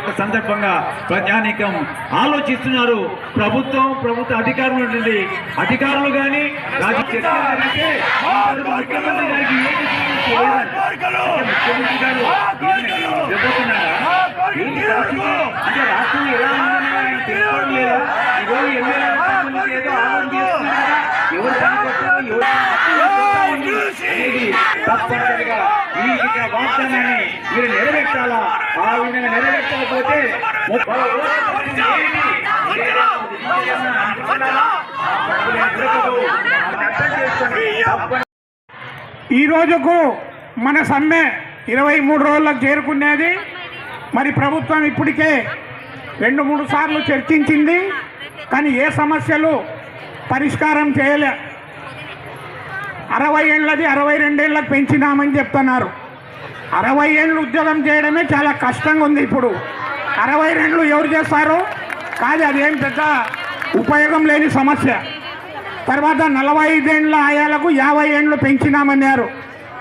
యొక్క సందర్భంగా ప్రజానీకం ఆలోచిస్తున్నారు. ప్రభుత్వం ప్రభుత్వ అధికారులు అధికారులు కానీ? అంటే రాష్ట్రం ఎలా ఉందని ఎవరు ఎవరు తప్పనిసరిగా ఈ యొక్క వాగ్దానాన్ని మీరు నెరవేర్చాలా? ఆ విధంగా నెరవేర్చకపోతే ఈ రోజుకు మన సమ్మె ఇరవై మూడు రోజులకు చేరుకునేది. మరి ప్రభుత్వం ఇప్పటికే రెండు మూడు సార్లు చర్చించింది. కానీ ఏ సమస్యలు పరిష్కారం చేయలే. అరవై ఏళ్ళది అరవై రెండేళ్ళకి పెంచినామని చెప్తున్నారు. అరవై ఏళ్ళు ఉద్యోగం చేయడమే చాలా కష్టంగా ఉంది ఇప్పుడు. అరవై రెండ్లు ఎవరు చేస్తారు? కాదు అదేం పెద్ద ఉపయోగం లేని సమస్య. తర్వాత నలభై ఐదేండ్ల ఆయాలకు యాభై ఏండ్లు పెంచినామన్నారు.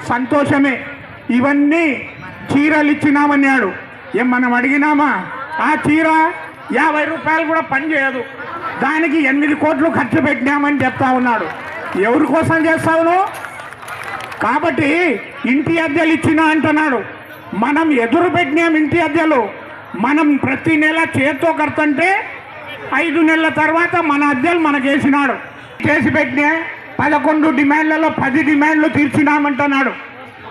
సంతోషమే. ఇవన్నీ చీరలు ఇచ్చినామన్నాడు. ఏం మనం అడిగినామా? ఆ చీర యాభై రూపాయలు కూడా పనిచేయదు దానికి ఎనిమిది కోట్లు ఖర్చు పెట్టినామని చెప్తా ఉన్నాడు. ఎవరి కోసం చేస్తావు నువ్వు? కాబట్టి ఇంటి అద్దెలు ఇచ్చిన అంటున్నాడు. మనం ఎదురు పెట్టినాం ఇంటి అద్దెలు. మనం ప్రతి నెల చేత్తో కడుతుంటే ఐదు నెలల తర్వాత మన అద్దెలు మనకేసినాడు చేసి పెట్టినా పదకొండు డిమాండ్లలో పది డిమాండ్లు తీర్చినామంటున్నాడు.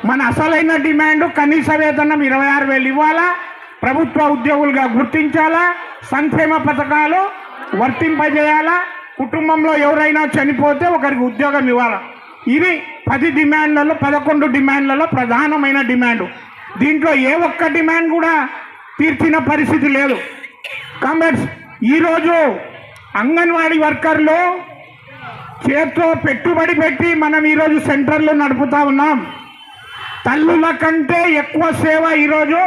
మన అసలైన డిమాండ్ కనీస వేతనం ఇరవై ఆరు వేలు ఇవ్వాలా? ప్రభుత్వ ఉద్యోగులుగా గుర్తించాలా? సంక్షేమ పథకాలు వర్తింపజేయాలా? కుటుంబంలో ఎవరైనా చనిపోతే ఒకరికి ఉద్యోగం ఇవ్వాలి. ఇవి పది డిమాండ్లలో పదకొండు డిమాండ్లలో ప్రధానమైన డిమాండ్. దీంట్లో ఏ ఒక్క డిమాండ్ కూడా తీర్చిన పరిస్థితి లేదు. కామ్రేడ్స్ ఈరోజు అంగన్వాడీ వర్కర్లు చేత్తో పెట్టుబడి పెట్టి మనం ఈరోజు సెంటర్లు నడుపుతా ఉన్నాం. తల్లుల కంటే ఎక్కువ సేవ ఈరోజు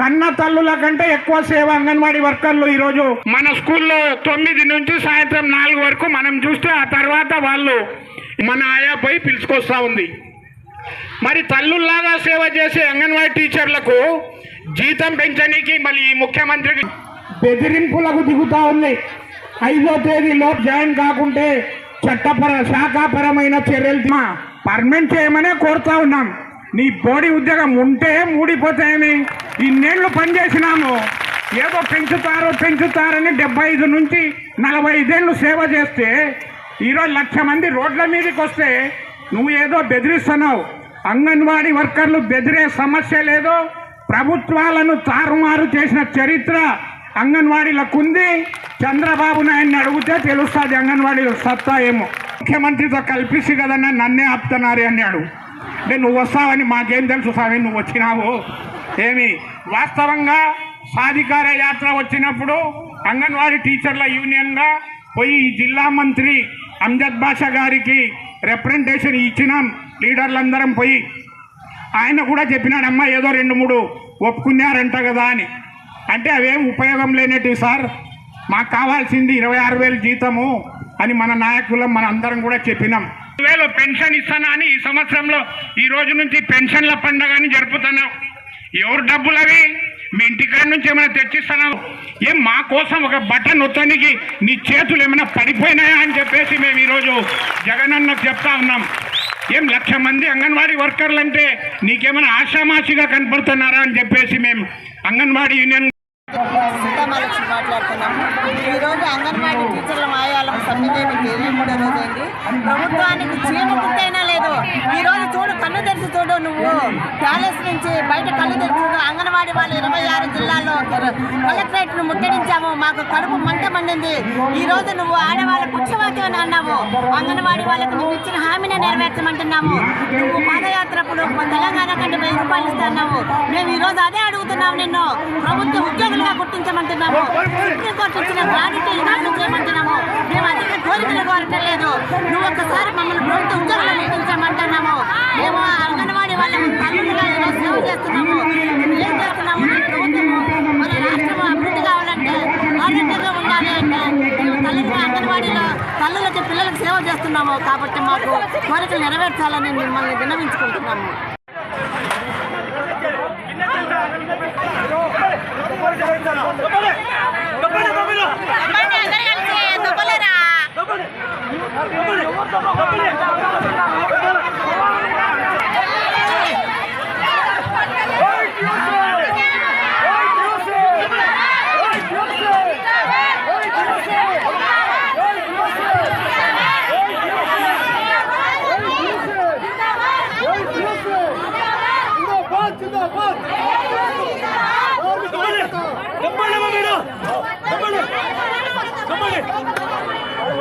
కన్న తల్లుల కంటే ఎక్కువ సేవ అంగన్వాడీ వర్కర్లు ఈరోజు. మన స్కూల్లో తొమ్మిది నుంచి సాయంత్రం నాలుగు వరకు మనం చూస్తే ఆ తర్వాత వాళ్ళు మన ఆయా పోయి పిలుచుకొస్తా ఉంది. మరి తల్లుల్లాగా సేవ చేసే అంగన్వాడీ టీచర్లకు జీతం పెంచనీకి మళ్ళీ ఈ ముఖ్యమంత్రికి బెదిరింపులకు దిగుతా ఉంది. ఐదో తేదీలో జాయిన్ కాకుంటే చట్టపర శాఖాపరమైన చర్యలు మా పర్మనెంట్ చేయమనే కోరుతా ఉన్నాం. నీ బోడీ ఉద్యోగం ఉంటే మూడిపోతాయని ఇన్నేళ్ళు పనిచేసినాము. ఏదో పెంచుతారు పెంచుతారని డెబ్బై ఐదు నుంచి నలభై ఐదేళ్ళు సేవ చేస్తే ఈరోజు లక్ష మంది రోడ్ల మీదకి వస్తే నువ్వు ఏదో బెదిరిస్తున్నావు. అంగన్వాడీ వర్కర్లు బెదిరే సమస్య లేదో. ప్రభుత్వాలను తారుమారు చేసిన చరిత్ర అంగన్వాడీలకు ఉంది. చంద్రబాబు నాయుడిని అడిగితే తెలుస్తుంది అంగన్వాడీ సత్తా ఏమో. ముఖ్యమంత్రితో కల్పిసి కదన్నా నన్నే ఆపుతున్నారు అన్నాడు. అంటే నువ్వు వస్తావని మాకేం తెలుసు స్వామి నువ్వు వచ్చినావు. ఏమి? వాస్తవంగా సాధికార యాత్ర వచ్చినప్పుడు అంగన్వాడీ టీచర్ల యూనియన్గా పోయి ఈ జిల్లా మంత్రి అంజద్ బాషా గారికి రిప్రజెంటేషన్ ఇచ్చినాం. లీడర్లందరం పోయి. ఆయన కూడా చెప్పినాడమ్మా ఏదో రెండు మూడు ఒప్పుకున్నారంట కదా అని. అంటే అవేం ఉపయోగం లేనట్టు సార్. మాకు కావాల్సింది ఇరవై ఆరు వేలు జీతము అని మన నాయకులం మన అందరం కూడా చెప్పినాం. వేలు పెన్షన్ ఇస్తానా అని ఈ సంవత్సరంలో ఈ రోజు నుంచి పెన్షన్ల పండగని జరుపుతున్నాం ఎవరు డబ్బులు అవి? మీ ఇంటికాడ నుంచి ఏమైనా తెచ్చిస్తున్నావు ఏం మా కోసం ఒక బటన్ నొత్తనికి నీ చేతులు ఏమైనా పడిపోయినాయా అని చెప్పేసి మేము ఈరోజు జగనన్నకు చెప్తా ఉన్నాం. ఏం లక్ష మంది అంగన్వాడీ వర్కర్లు అంటే నీకేమైనా ఆషామాషిగా కనపడుతున్నారా అని చెప్పేసి మేము అంగన్వాడీ యూనియన్ సీతామహాలక్ష్మి మాట్లాడుతున్నాము. ఈరోజు అంగన్వాడీ టీచర్ల మాయాలకు సమ్మె చేయడానికి ఇరవై మూడో రోజైంది ప్రభుత్వానికి చీమ కుట్టైనా లేదు. ఈరోజు చూడు కన్ను తెరిచి చూడు నువ్వు. ప్యాలెస్ నుంచి బయట కళ్ళు తెరిచి చూడు. అంగన్వాడీ వాళ్ళు ఇరవై ఆరు జిల్లాల్లో కలెక్టరేట్ను ముట్టడించాము. మాకు కడుపు మంట మండింది. ఈ రోజు నువ్వు ఆడవాళ్ళ పుక్షవాక్యం అని అన్నావు. అంగన్వాడీ వాళ్ళకు నువ్వు ఇచ్చిన హామీని నెరవేర్చమంటున్నాము. నువ్వు పాదయాత్రప్పుడు తెలంగాణ కంటే వెయ్యి రూపాయలు ఇస్తున్నావు. మేము ఈ రోజు అదే అడుగుతున్నాము నిన్ను. ప్రభుత్వ ఉద్యోగులుగా గుర్తించమంటున్నాము సుప్రీంకోర్టు ఇచ్చిన బాధ్యత ఇనామం చేయమంటున్నాము. మేము అధిక కోరికలు కోరటం లేదు నువ్వు ఒక్కసారి మమ్మల్ని ప్రభుత్వ ఉద్యోగులు గుర్తించమంటున్నాము మేము అంగన్వాడీ వాళ్ళకి తల్లులుగా సేవ చేస్తున్నాము. ఏం చేస్తున్నాము? ప్రభుత్వము మన రాష్ట్రం అభివృద్ధి కావాలంటే ఆరోగ్యంగా ఉండాలి అంటే మేము తల్లులుగా అంగన్వాడీలో తల్లులకి పిల్లలకు సేవ చేస్తున్నాము. కాబట్టి మాకు కోరికలు నెరవేర్చాలని మిమ్మల్ని విన్నవించుకుంటున్నాము. 빨리 빨리 빨리 빨리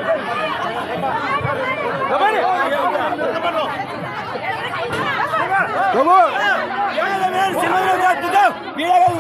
빨리 ప్రభు సినిమా వీడగా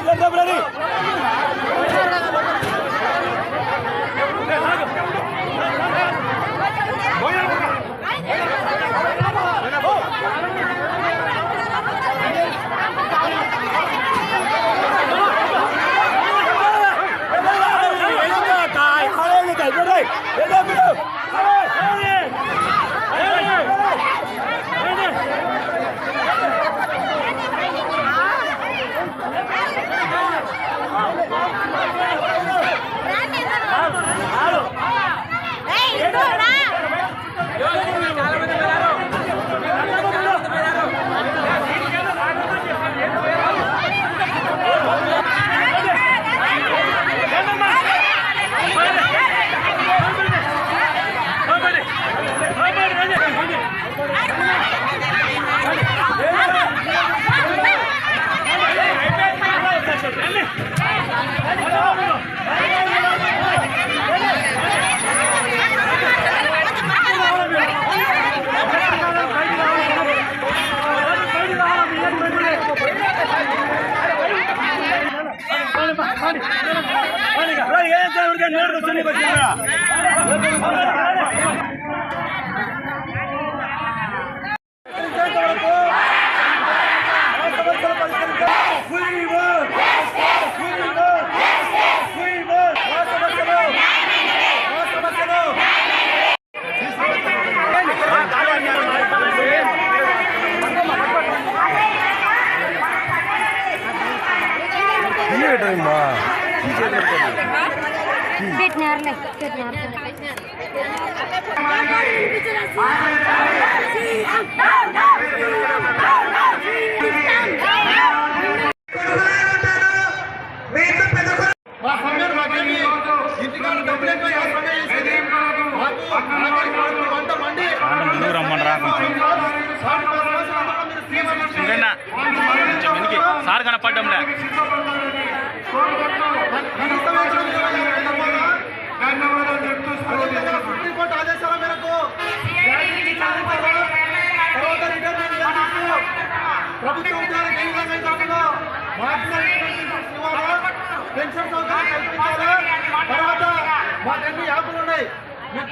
都是你们几个啊！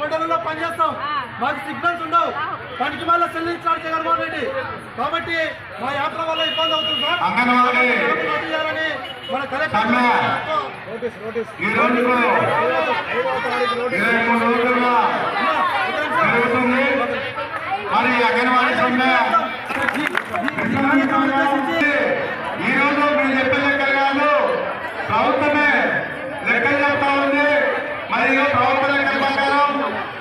మేము కొండలలో పనిచేస్తాం మాకు సిగ్నల్స్ ఉండవు. పనికి మళ్ళీ సెల్ ఇచ్చాడు జగన్మోహన్ రెడ్డి. కాబట్టి మా యాత్ర వల్ల ఇబ్బంది అవుతుంది సార్. చేయాలని మన కలెక్టర్ మరి అంగన్వాడీ సమ్మె ఈ రోజు మీరు చెప్పే లెక్కలు కాదు ప్రభుత్వమే లెక్కలు చెప్తా ఉంది మరి ఈ ప్రభుత్వ లెక్కల ప్రకారం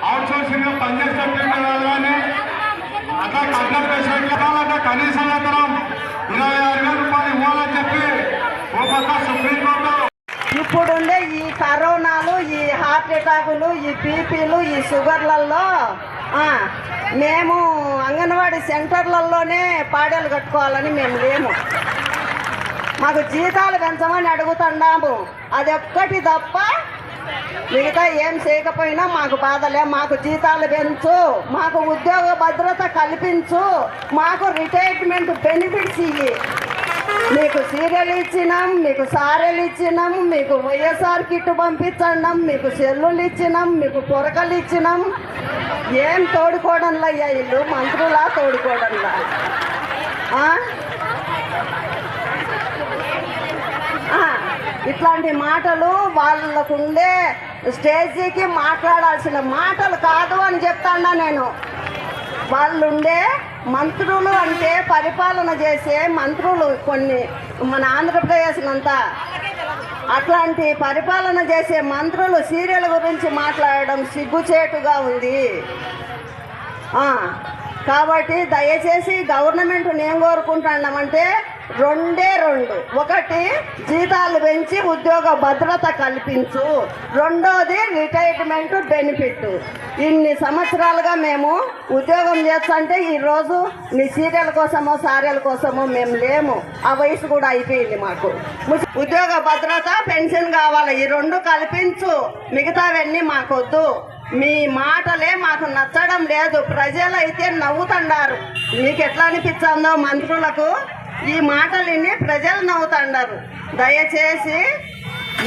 అవుట్ సోర్సింగ్లో పనిచేసేటువంటి వాళ్ళు కానీ అట్లా కట్నం పేషెంట్ల కనీస వేతనం ఇరవై ఆరు వేల రూపాయలు ఇవ్వాలని చెప్పి ఓ పక్క సుప్రీంకోర్టు ఇప్పుడుండే ఈ కరోనాలు ఈ హార్ట్ అటాకులు ఈ బీపీలు ఈ షుగర్లలో మేము అంగన్వాడీ సెంటర్లలోనే పాడేలు కట్టుకోవాలని మేము లేము. మాకు జీతాలు పెంచమని అడుగుతున్నాము. అది ఒక్కటి తప్ప మిగతా ఏం చేయకపోయినా మాకు బాధలే. మాకు జీతాలు పెంచు మాకు ఉద్యోగ భద్రత కల్పించు మాకు రిటైర్మెంట్ బెనిఫిట్స్ ఇవి మీకు సీరియల్ ఇచ్చినాం మీకు సారెలు ఇచ్చినాం మీకు వైఎస్ఆర్ కిట్ పంపించండం మీకు సెల్లులు ఇచ్చినాం మీకు పొరకలు ఇచ్చినాం ఏం తోడుకోవడంలా అయ్యా ఇల్లు? మంత్రులా తోడుకోవడంలా ఇట్లాంటి మాటలు వాళ్ళకుండే స్టేజీకి మాట్లాడాల్సిన మాటలు కాదు అని చెప్తాడా నేను. వాళ్ళు ఉండే మంత్రులు అంటే పరిపాలన చేసే మంత్రులు కొన్ని మన ఆంధ్రప్రదేశ్నంతా అట్లాంటి పరిపాలన చేసే మంత్రులు సీరియల్ గురించి మాట్లాడడం సిగ్గుచేటుగా ఉంది. కాబట్టి దయచేసి గవర్నమెంట్ నేను కోరుకుంటున్నామంటే రెండే రెండు. ఒకటి జీతాలు పెంచి ఉద్యోగ భద్రత కల్పించు. రెండోది రిటైర్మెంట్ బెనిఫిట్ ఇన్ని సంవత్సరాలుగా మేము ఉద్యోగం చేస్తుంటే ఈరోజు మీ సీరియల్ కోసమో సారీల కోసమో మేము లేము. ఆ వయసు కూడా అయిపోయింది మాకు. ఉద్యోగ భద్రత పెన్షన్ కావాలి. ఈ రెండు కల్పించు. మిగతావన్నీ మాకొద్దు. మీ మాటలే మాకు నచ్చడం లేదు. ప్రజలు అయితే నవ్వుతున్నారు మీకు ఎట్లా అనిపించిందో మంత్రులకు ఈ మాటలు విని ప్రజలు నవ్వుతున్నారు దయచేసి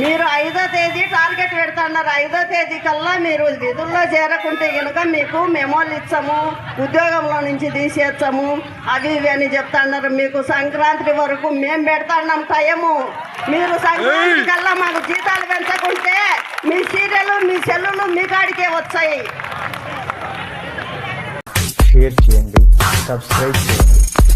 మీరు ఐదో తేదీ టార్గెట్ పెడుతున్నారు. ఐదో తేదీ కల్లా మీరు విధుల్లో చేరకుంటే కనుక మీకు మెమోలు ఇచ్చాము ఉద్యోగంలో నుంచి తీసేస్తాము అవి ఇవి అని చెప్తున్నారు మీకు సంక్రాంతి వరకు మేము పెడతాన్నాం టైము. మీరు సంక్రాంతి కల్లా మాకు జీతాలు పెంచకుంటే మీ సీరియల్ మీ సెల్లులు మీ కాడికే వచ్చాయి. షేర్ చేయండి సబ్స్క్రైబ్ చేయండి.